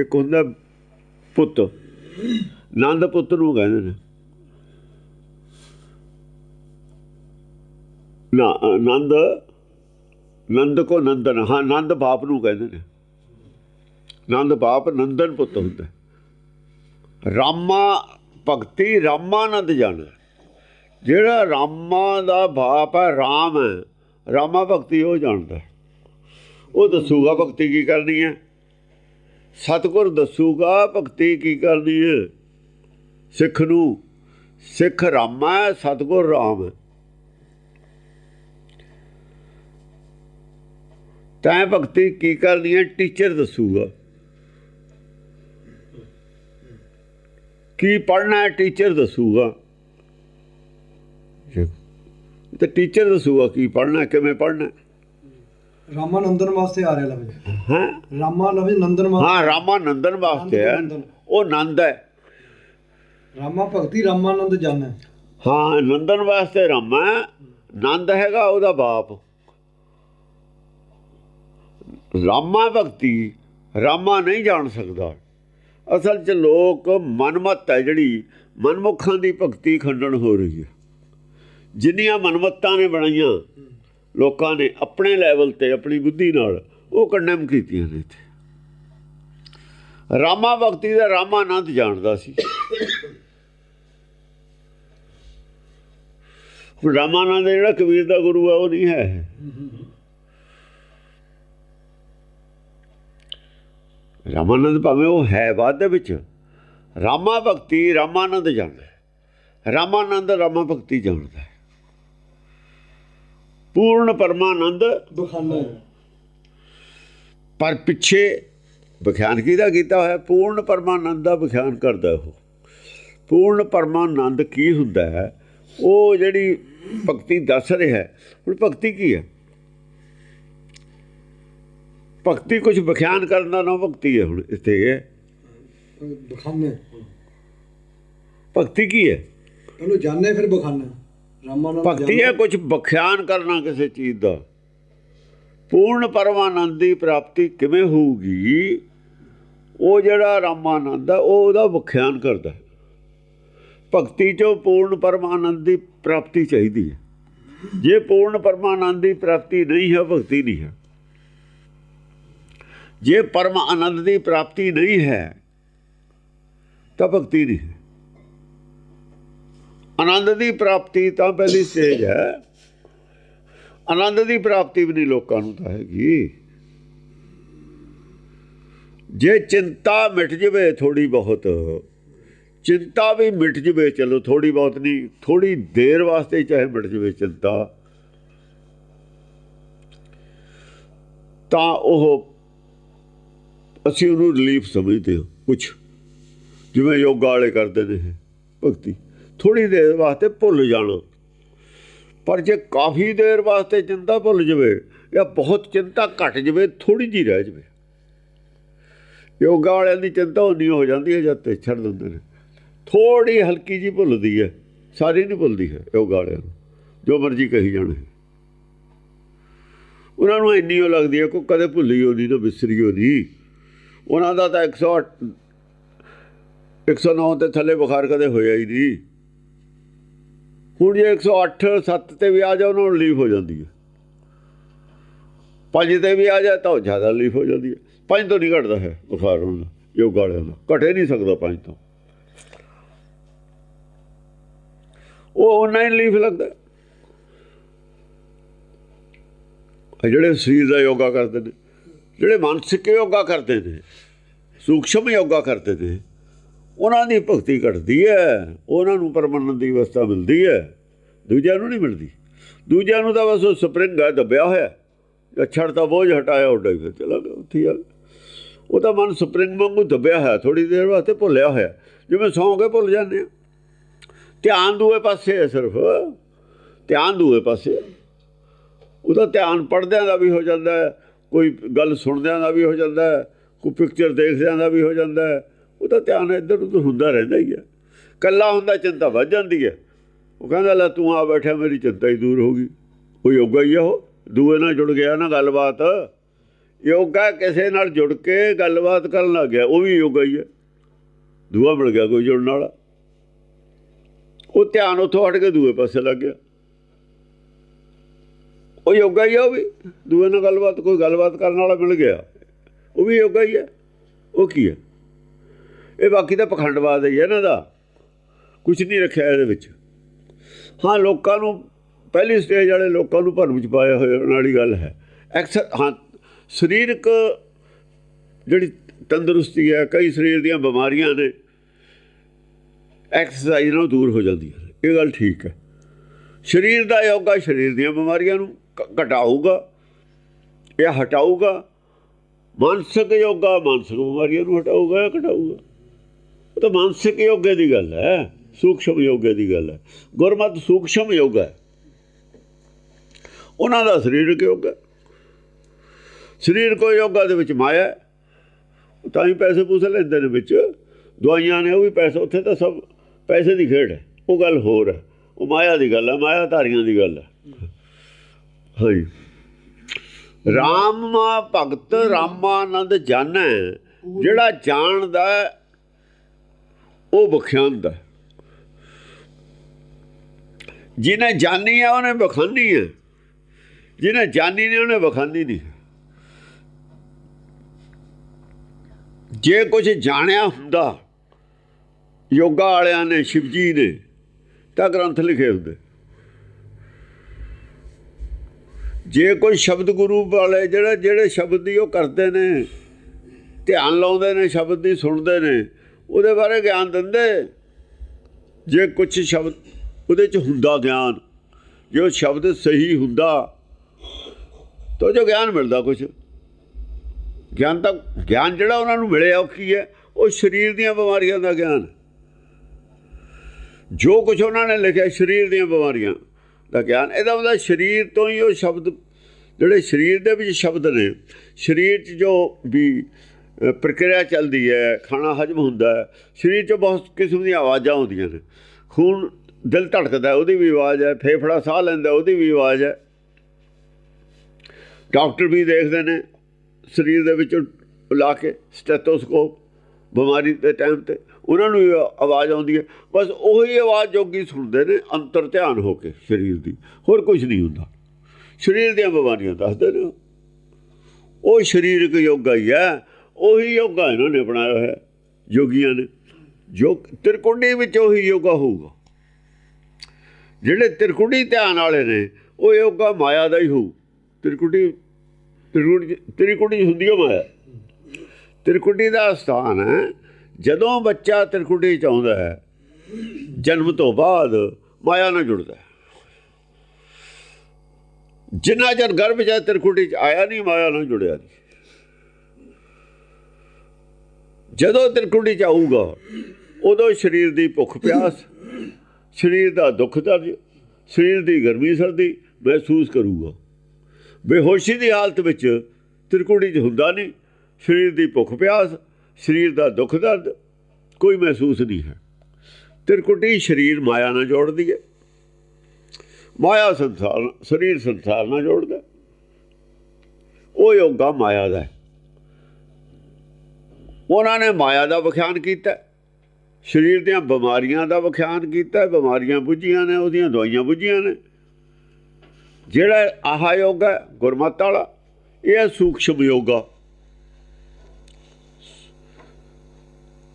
ਇੱਕ ਹੁੰਦਾ ਪੁੱਤ। ਨੰਦ ਪੁੱਤ ਨੂੰ ਕਹਿੰਦੇ ਨੇ। ਨਾ ਨੰਦ ਨੰਦ ਕੋ ਨੰਦਨ, ਹਾਂ ਨੰਦ ਬਾਪ ਨੂੰ ਕਹਿੰਦੇ ਨੇ। ਨੰਦ ਬਾਪ ਨੰਦਨ ਪੁੱਤ ਹੁੰਦਾ ਰਾਮਾ ਭਗਤੀ, ਰਾਮਾਨੰਦ ਜਾਣਾ ਜਿਹੜਾ ਰਾਮਾ ਦਾ ਬਾਪ ਹੈ, ਰਾਮ ਹੈ, ਰਾਮਾ ਭਗਤੀ ਉਹ ਜਾਣਦਾ ਉਹ ਦੱਸੂਗਾ ਭਗਤੀ ਕੀ ਕਰਨੀ ਹੈ। ਸਤਿਗੁਰ ਦੱਸੂਗਾ ਭਗਤੀ ਕੀ ਕਰਨੀ ਹੈ। ਸਿੱਖ ਨੂੰ, ਸਿੱਖ ਰਾਮਾ ਹੈ, ਸਤਿਗੁਰ ਰਾਮ ਹੈ। ਤੈਂ ਭਗਤੀ ਕੀ ਕਰਨੀ ਹੈ, ਟੀਚਰ ਦੱਸੂਗਾ। ਕੀ ਪੜ੍ਹਨਾ ਹੈ, ਟੀਚਰ ਦੱਸੂਗਾ। ਤੇ ਟੀਚਰ ਦੱਸੂਗਾ ਕੀ ਪੜ੍ਹਨਾ ਹੈ, ਕਿਵੇਂ ਪੜ੍ਹਨਾ। ਹੈ। ਰਾਮਾਨੰਦਨ ਵਾਸਤੇ ਆ ਰਿਹਾ ਲਫ਼ਜ਼ ਹੈਂ? ਰਾਮਾ ਲਫ਼ਜ਼ ਨੰਦਨ ਵਾਸਤੇ। ਹਾਂ ਰਾਮਾਨੰਦਨ ਵਾਸਤੇ ਹੈ। ਉਹ ਨੰਦ ਹੈ। ਰਾਮਾ ਭਗਤੀ ਰਾਮਾਨੰਦ ਜਾਣੈ ਹਾਂ ਨੰਦਨ ਵਾਸਤੇ ਰਾਮਾ ਹੈ, ਨੰਦ ਹੈਗਾ ਉਹਦਾ ਬਾਪ। ਰਾਮਾ ਭਗਤੀ ਰਾਮਾ ਨਹੀਂ ਜਾਣ ਸਕਦਾ। ਅਸਲ 'ਚ ਲੋਕ ਮਨਮਤ ਹੈ ਜਿਹੜੀ ਮਨਮੁਖਾਂ ਦੀ ਭਗਤੀ ਖੰਡਨ ਹੋ ਰਹੀ ਹੈ। ਜਿੰਨੀਆਂ ਮਨਮਤਾਂ ਨੇ ਬਣਾਈਆਂ, ਲੋਕਾਂ ਨੇ ਆਪਣੇ ਲੈਵਲ ਤੇ ਆਪਣੀ ਬੁੱਧੀ ਨਾਲ ਉਹ ਕੰਡਮ ਕੀਤੀਆਂ ਨੇ ਇੱਥੇ। ਰਾਮਾ ਭਗਤੀ ਦਾ ਰਾਮਾਨੰਦ ਜਾਣਦਾ ਸੀ। ਹੁਣ ਰਾਮਾਨੰਦ ਜਿਹੜਾ ਕਬੀਰ ਦਾ ਗੁਰੂ ਆ, ਉਹ ਨਹੀਂ ਹੈ। ਰਾਮਾਨੰਦ ਭਾਵੇਂ ਉਹ ਹੈ ਬਾਅਦ ਦੇ ਵਿੱਚ, ਰਾਮਾ ਭਗਤੀ ਰਾਮਾਨੰਦ ਜਾਣਦਾ ਰਾਮਾਨੰਦ ਰਾਮਾ ਭਗਤੀ ਜਾਣਦਾ ਪੂਰਨ ਪਰਮਾਨੰਦ। ਬਖਾਨਾ ਪਰ ਪਿੱਛੇ ਵਿਖਿਆਨ ਕਿਹਦਾ ਕੀਤਾ ਹੋਇਆ? ਪੂਰਨ ਪਰਮਾਨੰਦ ਦਾ ਵਿਖਿਆਨ ਕਰਦਾ ਉਹ। ਪੂਰਨ ਪਰਮਾਨੰਦ ਕੀ ਹੁੰਦਾ ਹੈ? ਉਹ ਜਿਹੜੀ ਭਗਤੀ ਦੱਸ ਰਿਹਾ ਹੈ ਹੁਣ ਭਗਤੀ ਕੀ ਹੈ? ਭਗਤੀ ਕੁਝ ਵਿਖਿਆਨ ਕਰਨ ਦਾ ਨਾ ਭਗਤੀ ਹੈ ਹੁਣ ਇੱਥੇ ਹੈ। ਬਖਾਨੇ ਭਗਤੀ ਕੀ ਹੈ? ਪਹਿਲਾਂ ਜਾਣੈ ਫਿਰ ਬਖਾਨਾ ਰਾਮਾਨੰਦ ਭਗਤੀ ਹੈ ਕੁਝ ਵਿਖਿਆਨ ਕਰਨਾ ਕਿਸੇ ਚੀਜ਼ ਦਾ। ਪੂਰਨ ਪਰਮਾਨੰਦ ਦੀ ਪ੍ਰਾਪਤੀ ਕਿਵੇਂ ਹੋਊਗੀ ਉਹ ਜਿਹੜਾ ਰਾਮਾਨੰਦ ਹੈ ਉਹ ਉਹਦਾ ਵਿਖਿਆਨ ਕਰਦਾ ਹੈ। ਭਗਤੀ ਚੋਂ ਪੂਰਨ ਪਰਮਾਨੰਦ ਦੀ ਪ੍ਰਾਪਤੀ ਚਾਹੀਦੀ ਹੈ। ਜੇ ਪੂਰਨ ਪਰਮਾਨੰਦ ਦੀ ਪ੍ਰਾਪਤੀ ਨਹੀਂ ਹੈ ਭਗਤੀ ਨਹੀਂ ਹੈ। ਜੇ ਪਰਮ ਆਨੰਦ ਦੀ ਪ੍ਰਾਪਤੀ ਨਹੀਂ ਹੈ ਤਾਂ ਭਗਤੀ ਨਹੀਂ ਹੈ। ਆਨੰਦ ਦੀ ਪ੍ਰਾਪਤੀ ਤਾਂ ਪਹਿਲੀ ਸਟੇਜ ਹੈ। ਆਨੰਦ ਦੀ ਪ੍ਰਾਪਤੀ ਵੀ ਨਹੀਂ ਲੋਕਾਂ ਨੂੰ ਤਾਂ ਹੈਗੀ। ਜੇ ਚਿੰਤਾ ਮਿਟ ਜਵੇ ਥੋੜੀ ਬਹੁਤ, ਚਿੰਤਾ ਵੀ ਮਿਟ ਜਵੇ, ਚਲੋ ਥੋੜੀ ਬਹੁਤ ਨਹੀਂ ਥੋੜੀ ਦੇਰ ਵਾਸਤੇ ਚਾਹੇ ਮਿਟ ਜਵੇ ਚਿੰਤਾ। ਤਾਂ ਉਹ ਅਸੀਂ ਉਹਨੂੰ ਰਿਲੀਫ ਸਮਝਦੇ ਹਾਂ ਕੁਝ ਜਿਵੇਂ ਯੋਗਾ ਵਾਲੇ ਕਰਦੇ ਨੇ ਭਗਤੀ। ਥੋੜੀ ਦੇਰ ਵਾਸਤੇ ਭੁੱਲ ਜਾਣਾ। ਪਰ ਜੇ ਕਾਫੀ ਦੇਰ ਵਾਸਤੇ ਚਿੰਤਾ ਭੁੱਲ ਜਵੇ ਜਾਂ ਬਹੁਤ ਚਿੰਤਾ ਘਟ ਜਵੇ ਥੋੜੀ ਜੀ ਰਹਿ ਜਵੇ। ਯੋਗਾ ਵਾਲਿਆਂ ਦੀ ਚਿੰਤਾ ਉਨੀ ਹੋ ਜਾਂਦੀ ਹੈ ਜਦ ਤੇ ਛੱਡ ਦਿੰਦੇ ਨੇ। ਥੋੜੀ ਹਲਕੀ ਜੀ ਭੁੱਲਦੀ ਹੈ। ਸਾਰੀ ਨਹੀਂ ਭੁੱਲਦੀ ਹੈ ਯੋਗਾ ਵਾਲਿਆਂ ਨੂੰ, ਜੋ ਮਰਜ਼ੀ ਕਹੀ ਜਾਣ। ਉਹਨਾਂ ਨੂੰ ਇੰਨੀ ਉਹ ਲੱਗਦੀ ਹੈ, ਕੋਈ ਕਦੇ ਭੁੱਲੀ ਹੋ ਨਹੀਂ ਨਾ ਵਿਸਰੀ ਹੋ ਨਹੀਂ ਉਹਨਾਂ ਦਾ ਤਾਂ 108 109 ਤੇ ਥੱਲੇ ਬੁਖਾਰ ਕਦੇ ਹੋਇਆ ਹੀ ਨਹੀਂ। ਹੁਣ ਜੇ 108 7 ਤੇ ਵੀ ਆ ਜਾ ਉਹਨਾਂ ਨੂੰ ਰਿਲੀਫ ਹੋ ਜਾਂਦੀ ਹੈ। ਪੰਜ ਤੇ ਵੀ ਆ ਜਾ ਤਾਂ ਉਹ ਜ਼ਿਆਦਾ ਰਿਲੀਫ ਹੋ ਜਾਂਦੀ ਹੈ। ਪੰਜ ਤੋਂ ਨਹੀਂ ਘਟਦਾ ਹੈ ਬੁਖਾਰ ਉਹਨਾਂ ਦਾ, ਯੋਗਾ ਵਾਲਿਆਂ ਦਾ। ਘਟੇ ਨਹੀਂ ਸਕਦਾ ਪੰਜ ਤੋਂ। ਉਹ ਉਹਨਾਂ ਹੀ ਰਿਲੀਫ ਲੱਗਦਾ ਜਿਹੜੇ ਸਰੀਰ ਦਾ ਯੋਗਾ ਕਰਦੇ ਨੇ, ਜਿਹੜੇ ਮਾਨਸਿਕ ਯੋਗਾ ਕਰਦੇ ਨੇ, ਸੂਖਸ਼ਮ ਯੋਗਾ ਕਰਦੇ ਨੇ ਉਹਨਾਂ ਦੀ ਭਗਤੀ ਘਟਦੀ ਹੈ, ਉਹਨਾਂ ਨੂੰ ਪਰਮਾਨੰਦ ਦੀ ਅਵਸਥਾ ਮਿਲਦੀ ਹੈ, ਦੂਜਿਆਂ ਨੂੰ ਨਹੀਂ ਮਿਲਦੀ। ਦੂਜਿਆਂ ਨੂੰ ਤਾਂ ਬਸ ਉਹ ਸਪਰਿੰਗ ਹੈ ਦੱਬਿਆ ਹੋਇਆ ਅਛੜ ਤਾਂ ਬੋਝ ਹਟਾਇਆ ਉੱਡਾ ਹੀ ਫਿਰ ਚਲਾ ਗਿਆ, ਉੱਥੇ ਆ ਉਹ ਤਾਂ ਮਨ ਸਪਰਿੰਗ ਵਾਂਗੂ ਦੱਬਿਆ ਹੋਇਆ ਥੋੜੀ ਦੇਰ ਵਾਸਤੇ ਭੁੱਲਿਆ ਹੋਇਆ। ਜਿਵੇਂ ਸੌਂ ਕੇ ਭੁੱਲ ਜਾਂਦੇ ਆ। ਧਿਆਨ ਦੂਏ ਪਾਸੇ ਹੈ ਸਿਰਫ। ਧਿਆਨ ਦੂਏ ਪਾਸੇ। ਉਹਦਾ ਧਿਆਨ ਪੜਦਿਆਂ ਦਾ ਵੀ ਹੋ ਜਾਂਦਾ ਕੋਈ ਗੱਲ ਸੁਣਦਿਆਂ ਦਾ ਵੀ ਹੋ ਜਾਂਦਾ ਕੋਈ ਪਿਕਚਰ ਦੇਖਦਿਆਂ ਦਾ ਵੀ ਹੋ ਜਾਂਦਾ ਉਹਦਾ ਧਿਆਨ ਇੱਧਰ ਉੱਧਰ ਹੁੰਦਾ ਰਹਿੰਦਾ ਹੀ ਹੈ ਕੱਲਾ ਹੁੰਦਾ, ਚਿੰਤਾ ਵੱਧ ਜਾਂਦੀ ਹੈ ਉਹ ਕਹਿੰਦਾ, ਲੈ ਤੂੰ ਆ ਬੈਠਾ, ਮੇਰੀ ਚਿੰਤਾ ਹੀ ਦੂਰ ਹੋ ਗਈ। ਉਹ ਯੋਗਾ ਹੀ ਆ ਉਹ। ਦੂਏ ਨਾਲ ਜੁੜ ਗਿਆ ਨਾ ਗੱਲਬਾਤ। ਯੋਗਾ ਕਿਸੇ ਨਾਲ ਜੁੜ ਕੇ ਗੱਲਬਾਤ ਕਰਨ ਲੱਗ ਗਿਆ, ਉਹ ਵੀ ਯੋਗਾ ਹੀ ਹੈ ਦੂਆ ਮਿਲ ਗਿਆ ਕੋਈ ਜੁੜਨ ਵਾਲਾ। ਉਹ ਧਿਆਨ ਉੱਥੋਂ ਹਟ ਕੇ ਦੂਏ ਪਾਸੇ ਲੱਗ ਗਿਆ। ਉਹ ਯੋਗਾ ਹੀ ਆ ਉਹ ਵੀ। ਦੂਏ ਨਾਲ ਗੱਲਬਾਤ, ਕੋਈ ਗੱਲਬਾਤ ਕਰਨ ਵਾਲਾ ਮਿਲ ਗਿਆ। ਉਹ ਵੀ ਯੋਗਾ ਹੀ ਹੈ ਉਹ ਕੀ ਹੈ ਇਹ ਬਾਕੀ ਤਾਂ ਪਖੰਡਵਾਦ ਹੀ ਹੈ ਇਹਨਾਂ ਦਾ। ਕੁਝ ਨਹੀਂ ਰੱਖਿਆ ਇਹਦੇ ਵਿੱਚ। ਹਾਂ, ਲੋਕਾਂ ਨੂੰ, ਪਹਿਲੀ ਸਟੇਜ ਵਾਲੇ ਲੋਕਾਂ ਨੂੰ ਭਰਮ ਚ ਪਾਇਆ ਹੋਇਆ, ਉਹਨਾਂ ਵਾਲੀ ਗੱਲ ਹੈ। ਐਕਸਰ ਹਾਂ, ਸਰੀਰਕ ਜਿਹੜੀ ਤੰਦਰੁਸਤੀ ਹੈ, ਕਈ ਸਰੀਰ ਦੀਆਂ ਬਿਮਾਰੀਆਂ ਨੇ ਐਕਸਰਸਾਈਜ਼ ਨਾਲ ਦੂਰ ਹੋ ਜਾਂਦੀਆਂ ਨੇ ਇਹ ਗੱਲ ਠੀਕ ਹੈ। ਸਰੀਰ ਦਾ ਯੋਗਾ ਸਰੀਰ ਦੀਆਂ ਬਿਮਾਰੀਆਂ ਨੂੰ ਘਟਾਊਗਾ, ਇਹ ਹਟਾਊਗਾ, ਮਾਨਸਿਕ ਯੋਗਾ ਮਾਨਸਿਕ ਬਿਮਾਰੀਆਂ ਨੂੰ ਹਟਾਊਗਾ ਜਾਂ ਘਟਾਊਗਾ। ਤਾਂ ਮਾਨਸਿਕ ਯੋਗੇ ਦੀ ਗੱਲ ਹੈ, ਸੂਖਸ਼ਮ ਯੋਗੇ ਦੀ ਗੱਲ ਹੈ। ਗੁਰਮਤ ਸੂਖਸ਼ਮ ਯੋਗਾ ਹੈ। ਉਹਨਾਂ ਦਾ ਸਰੀਰਕ ਯੋਗਾ ਸਰੀਰ ਕੋ ਯੋਗਾ ਦੇ ਵਿੱਚ ਮਾਇਆ ਤਾਂ ਹੀ ਪੈਸੇ ਪੂਸੇ ਲੈਂਦੇ ਨੇ ਵਿੱਚ। ਦਵਾਈਆਂ ਨੇ, ਉਹ ਵੀ ਪੈਸੇ, ਉੱਥੇ ਤਾਂ ਸਭ ਪੈਸੇ ਦੀ ਖੇਡ ਹੈ। ਉਹ ਗੱਲ ਹੋਰ ਹੈ। ਉਹ ਮਾਇਆ ਦੀ ਗੱਲ ਹੈ ਮਾਇਆ ਧਾਰੀਆਂ ਦੀ ਗੱਲ ਹੈ। ਹਾਂਜੀ। ਰਾਮ ਭਗਤ, ਰਾਮਾਨੰਦ ਜਾਣੈ। ਜਿਹੜਾ ਜਾਣਦਾ ਉਹ ਬਖਿਆਂਦਾ ਹੈ। ਜਿਹਨੇ ਜਾਨੀ ਹੈ ਉਹਨੇ ਬਖਾਨੀ ਹੈ। ਜਿਹਨੇ ਜਾਨੀ ਨਹੀਂ, ਉਹਨੇ ਬਖਾਨੀ ਨਹੀਂ। ਜੇ ਕੁਝ ਜਾਣਿਆ ਹੁੰਦਾ, ਯੋਗਾ ਵਾਲਿਆਂ ਨੇ, ਸ਼ਿਵਜੀ ਨੇ, ਤਾਂ ਗ੍ਰੰਥ ਲਿਖੇ ਹੁੰਦੇ। ਜੇ ਕੋਈ ਸ਼ਬਦ ਗੁਰੂ ਵਾਲੇ ਜਿਹੜੇ ਜਿਹੜੇ ਸ਼ਬਦ ਦੀ ਉਹ ਕਰਦੇ ਨੇ, ਧਿਆਨ ਲਾਉਂਦੇ ਨੇ, ਸ਼ਬਦ ਦੀ ਸੁਣਦੇ ਨੇ ਉਹਦੇ ਬਾਰੇ ਗਿਆਨ ਦਿੰਦੇ। ਜੇ ਕੁਝ ਸ਼ਬਦ ਉਹਦੇ ਚ ਹੁੰਦਾ ਗਿਆਨ, ਜੇ ਉਹ ਸ਼ਬਦ ਸਹੀ ਹੁੰਦਾ, ਤਾਂ ਜੋ ਗਿਆਨ ਮਿਲਦਾ ਕੁਝ ਗਿਆਨ ਤਾਂ, ਗਿਆਨ ਜਿਹੜਾ ਉਹਨਾਂ ਨੂੰ ਮਿਲਿਆ ਉਹ ਕੀ ਹੈ? ਉਹ ਸਰੀਰ ਦੀਆਂ ਬਿਮਾਰੀਆਂ ਦਾ ਗਿਆਨ। ਜੋ ਕੁਝ ਉਹਨਾਂ ਨੇ ਲਿਖਿਆ ਸਰੀਰ ਦੀਆਂ ਬਿਮਾਰੀਆਂ ਦਾ ਗਿਆਨ, ਇਹਦਾ ਮਤਲਬ ਸਰੀਰ ਤੋਂ ਹੀ ਉਹ ਸ਼ਬਦ, ਜਿਹੜੇ ਸਰੀਰ ਦੇ ਵਿੱਚ ਸ਼ਬਦ ਨੇ, ਸਰੀਰ 'ਚ ਜੋ ਵੀ ਪ੍ਰਕਿਰਿਆ ਚੱਲਦੀ ਹੈ, ਖਾਣਾ ਹਜਮ ਹੁੰਦਾ ਹੈ, ਸਰੀਰ 'ਚ ਬਹੁਤ ਕਿਸਮ ਦੀਆਂ ਆਵਾਜ਼ਾਂ ਆਉਂਦੀਆਂ ਨੇ। ਖੂਨ ਦਿਲ ਧੜਕਦਾ ਉਹਦੀ ਵੀ ਆਵਾਜ਼ ਹੈ, ਫੇਫੜਾ ਸਾਹ ਲੈਂਦਾ ਉਹਦੀ ਵੀ ਆਵਾਜ਼ ਹੈ। ਡਾਕਟਰ ਵੀ ਦੇਖਦੇ ਨੇ, ਸਰੀਰ ਦੇ ਵਿੱਚ ਲਾ ਕੇ ਸਟੈਥੋਸਕੋਪ, ਬਿਮਾਰੀ ਦੇ ਟਾਈਮ ਤੇ ਉਹਨਾਂ ਨੂੰ ਇਹ ਆਵਾਜ਼ ਆਉਂਦੀ ਹੈ। ਬਸ ਉਹੀ ਆਵਾਜ਼ ਜੋਗੀ ਸੁਣਦੇ ਨੇ, ਅੰਤਰ ਧਿਆਨ ਹੋ ਕੇ ਸਰੀਰ ਦੀ, ਹੋਰ ਕੁਝ ਨਹੀਂ ਹੁੰਦਾ। ਸਰੀਰ ਦੀਆਂ ਬਿਮਾਰੀਆਂ ਦੱਸਦੇ ਨੇ ਉਹ ਸਰੀਰਕ ਯੋਗਾ ਹੀ ਹੈ ਉਹੀ ਯੋਗਾ ਇਹਨਾਂ ਨੇ ਬਣਾਇਆ ਹੋਇਆ ਯੋਗੀਆਂ ਨੇ। ਜੋ ਤਿਰਕੁੰਡੀ ਵਿੱਚ ਉਹੀ ਯੋਗਾ ਹੋਊਗਾ। ਜਿਹੜੇ ਤਿਰਕੁੰਡੀ ਧਿਆਨ ਵਾਲੇ ਨੇ ਉਹ ਯੋਗਾ ਮਾਇਆ ਦਾ ਹੀ ਹੋਊ। ਤਿਰਕੁੰਡੀ ਤਿਰਕੁੰਡੀ ਤਿਰਕੁੰਡੀ ਹੁੰਦੀ ਉਹ ਮਾਇਆ। ਤਿਰਕੁੰਡੀ ਦਾ ਸਥਾਨ ਹੈ ਜਦੋਂ ਬੱਚਾ ਤਿਰਕੁੰਡੀ ਚ ਆਉਂਦਾ ਹੈ ਜਨਮ ਤੋਂ ਬਾਅਦ ਮਾਇਆ ਨਾਲ ਜੁੜਦਾ ਹੈ। ਜਿੰਨਾ ਚਿਰ ਗਰਭ ਚ ਹੈ, ਤਿਰਕੁੰਡੀ ਚ ਆਇਆ ਨਹੀਂ ਮਾਇਆ ਨਾਲ ਜੁੜਿਆ ਨਹੀਂ। ਜਦੋਂ ਤ੍ਰਿਕੁਟੀ ਚ ਆਊਗਾ ਉਦੋਂ ਸਰੀਰ ਦੀ ਭੁੱਖ ਪਿਆਸ, ਸਰੀਰ ਦਾ ਦੁੱਖ ਦਰਦ, ਸਰੀਰ ਦੀ ਗਰਮੀ ਸਰਦੀ ਮਹਿਸੂਸ ਕਰੂਗਾ। ਬੇਹੋਸ਼ੀ ਦੀ ਹਾਲਤ ਵਿੱਚ ਤ੍ਰਿਕੁਟੀ 'ਚ ਹੁੰਦਾ ਨਹੀਂ, ਸਰੀਰ ਦੀ ਭੁੱਖ ਪਿਆਸ, ਸਰੀਰ ਦਾ ਦੁੱਖ ਦਰਦ ਕੋਈ ਮਹਿਸੂਸ ਨਹੀਂ ਹੈ। ਤਿਰਕੁੰਡੀ ਸਰੀਰ ਮਾਇਆ ਨਾਲ ਜੋੜਦੀ ਹੈ। ਮਾਇਆ ਸੰਸਾਰ, ਸਰੀਰ ਸੰਸਾਰ ਨਾਲ ਜੋੜਦਾ ਉਹ ਯੋਗਾ ਮਾਇਆ ਦਾ ਹੈ। ਉਹਨਾਂ ਨੇ ਮਾਇਆ ਦਾ ਵਿਖਿਆਨ ਕੀਤਾ। ਸਰੀਰ ਦੀਆਂ ਬਿਮਾਰੀਆਂ ਦਾ ਵਿਖਿਆਨ ਕੀਤਾ ਬਿਮਾਰੀਆਂ ਬੁੱਝੀਆਂ ਨੇ ਉਹਦੀਆਂ ਦਵਾਈਆਂ ਬੁੱਝੀਆਂ ਨੇ। ਜਿਹੜਾ ਆਹਾ ਯੋਗਾ ਹੈ, ਗੁਰਮਤਿ ਵਾਲਾ ਇਹ ਹੈ ਸੂਖਸ਼ਮ ਯੋਗਾ।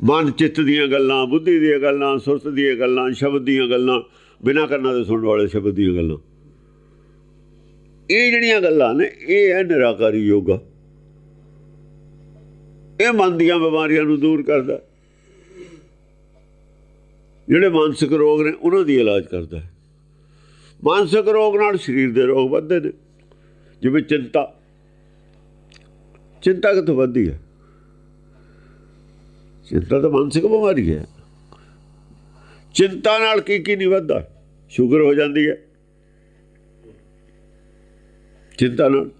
ਮਨ ਚਿੱਤ ਦੀਆਂ ਗੱਲਾਂ ਬੁੱਧੀ ਦੀਆਂ ਗੱਲਾਂ ਸੁਰਤ ਦੀਆਂ ਗੱਲਾਂ ਸ਼ਬਦ ਦੀਆਂ ਗੱਲਾਂ ਬਿਨਾਂ ਕੰਨਾਂ ਦੇ ਸੁਣਨ ਵਾਲੇ ਸ਼ਬਦ ਦੀਆਂ ਗੱਲਾਂ। ਇਹ ਜਿਹੜੀਆਂ ਗੱਲਾਂ ਨੇ ਇਹ ਹੈ ਨਿਰਾਕਾਰੀ ਯੋਗਾ। ਇਹ ਮਨ ਦੀਆਂ ਬਿਮਾਰੀਆਂ ਨੂੰ ਦੂਰ ਕਰਦਾ। ਜਿਹੜੇ ਮਾਨਸਿਕ ਰੋਗ ਨੇ, ਉਹਨਾਂ ਦੀ ਇਲਾਜ ਕਰਦਾ ਹੈ। ਮਾਨਸਿਕ ਰੋਗ ਨਾਲ ਸਰੀਰ ਦੇ ਰੋਗ ਵੱਧਦੇ ਨੇ। ਜਿਵੇਂ ਚਿੰਤਾ। ਚਿੰਤਾ ਕਿੱਥੋਂ ਵੱਧਦੀ ਹੈ? ਚਿੰਤਾ ਤਾਂ ਮਾਨਸਿਕ ਬਿਮਾਰੀ ਹੈ। ਚਿੰਤਾ ਨਾਲ ਕੀ ਕੀ ਨਹੀਂ ਵੱਧਦਾ? ਸ਼ੂਗਰ ਹੋ ਜਾਂਦੀ ਹੈ। ਚਿੰਤਾ ਨਾਲ।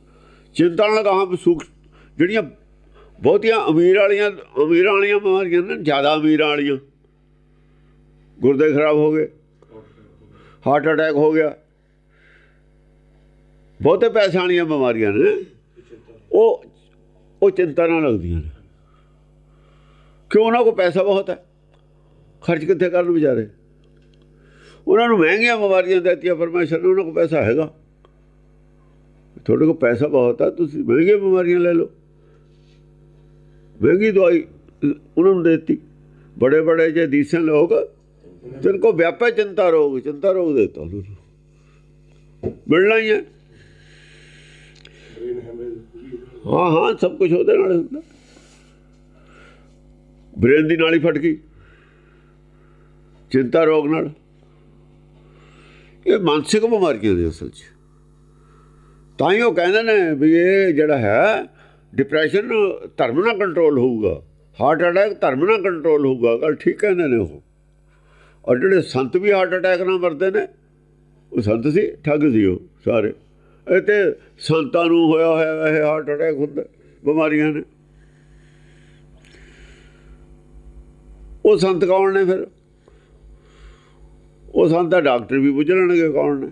ਚਿੰਤਾ ਨਾਲ ਤਾਂ ਸੁਖ ਜਿਹੜੀਆਂ ਬਹੁਤੀਆਂ ਅਮੀਰ ਵਾਲੀਆਂ, ਅਮੀਰਾਂ ਵਾਲੀਆਂ ਬਿਮਾਰੀਆਂ ਨੇ ਜ਼ਿਆਦਾ ਅਮੀਰਾਂ ਵਾਲੀਆਂ। ਗੁਰਦੇ ਖਰਾਬ ਹੋ ਗਏ। ਹਾਰਟ ਅਟੈਕ ਹੋ ਗਿਆ। ਬਹੁਤੇ ਪੈਸੇ ਵਾਲੀਆਂ ਬਿਮਾਰੀਆਂ ਨੇ। ਉਹ ਉਹ ਚਿੰਤਾ ਨਾਲ ਲੱਗਦੀਆਂ ਨੇ। ਕਿਉਂ ਉਹਨਾਂ ਕੋਲ ਪੈਸਾ ਬਹੁਤ ਹੈ? ਖਰਚ ਕਿੱਥੇ ਕਰਨ ਵਿਚਾਰੇ? ਉਹਨਾਂ ਨੂੰ ਮਹਿੰਗੀਆਂ ਬਿਮਾਰੀਆਂ ਦਿੱਤੀਆਂ ਪਰਮੇਸ਼ਰ ਨੇ, ਉਹਨਾਂ ਕੋਲ ਪੈਸਾ ਹੈਗਾ। ਤੁਹਾਡੇ ਕੋਲ ਪੈਸਾ ਬਹੁਤ ਹੈ, ਤੁਸੀਂ ਮਹਿੰਗੀਆਂ ਬਿਮਾਰੀਆਂ ਲੈ ਲਓ। ਮਹਿੰਗੀ ਦਵਾਈ, ਉਹਨਾਂ ਨੂੰ ਦੇਤੀ। ਬੜੇ ਬੜੇ ਜੇ ਦੀਸਨ ਲੋਕ, ਜਿਨ ਕੋ ਵਿਆਪੇ ਚਿੰਤਾ ਰੋਗ ਚਿੰਤਾ ਰੋਗ ਦੇਤਾ ਉਹਨਾਂ ਨੂੰ। ਮਿਲਣਾ ਹੀ ਹੈ। ਹਾਂ ਹਾਂ, ਸਭ ਕੁਝ ਉਹਦੇ ਨਾਲ ਹੁੰਦਾ। ਬ੍ਰੇਨ ਦੀ ਨਾਲੀ ਫਟ ਗਈ। ਚਿੰਤਾ ਰੋਗ ਨਾਲ। ਇਹ ਮਾਨਸਿਕ ਬਿਮਾਰੀਆਂ ਦੇ ਅਸਲ 'ਚ। ਤਾਂ ਹੀ ਉਹ ਕਹਿੰਦੇ ਨੇ ਵੀ ਇਹ ਜਿਹੜਾ ਹੈ ਡਿਪਰੈਸ਼ਨ ਧਰਮ ਨਾਲ ਕੰਟਰੋਲ ਹੋਊਗਾ। ਹਾਰਟ ਅਟੈਕ ਧਰਮ ਨਾਲ ਕੰਟਰੋਲ ਹੋਊਗਾ। ਗੱਲ ਠੀਕ ਕਹਿੰਦੇ ਨੇ ਉਹ। ਔਰ ਜਿਹੜੇ ਸੰਤ ਵੀ ਹਾਰਟ ਅਟੈਕ ਨਾਲ ਮਰਦੇ ਨੇ, ਉਹ ਸੰਤ ਸੀ, ਠੱਗ ਸੀ ਉਹ ਸਾਰੇ। ਇਹ ਤੇ ਸੰਤਾਂ ਨੂੰ ਹੋਇਆ ਹੋਇਆ ਇਹ ਹਾਰਟ ਅਟੈਕ ਹੁੰਦਾ, ਬਿਮਾਰੀਆਂ ਨੇ। ਉਹ ਸੰਤ ਕੌਣ ਨੇ ਫਿਰ? ਉਹ ਸੰਤ ਦਾ ਡਾਕਟਰ ਵੀ ਪੁੱਛ ਲੈਣਗੇ ਕੌਣ ਨੇ।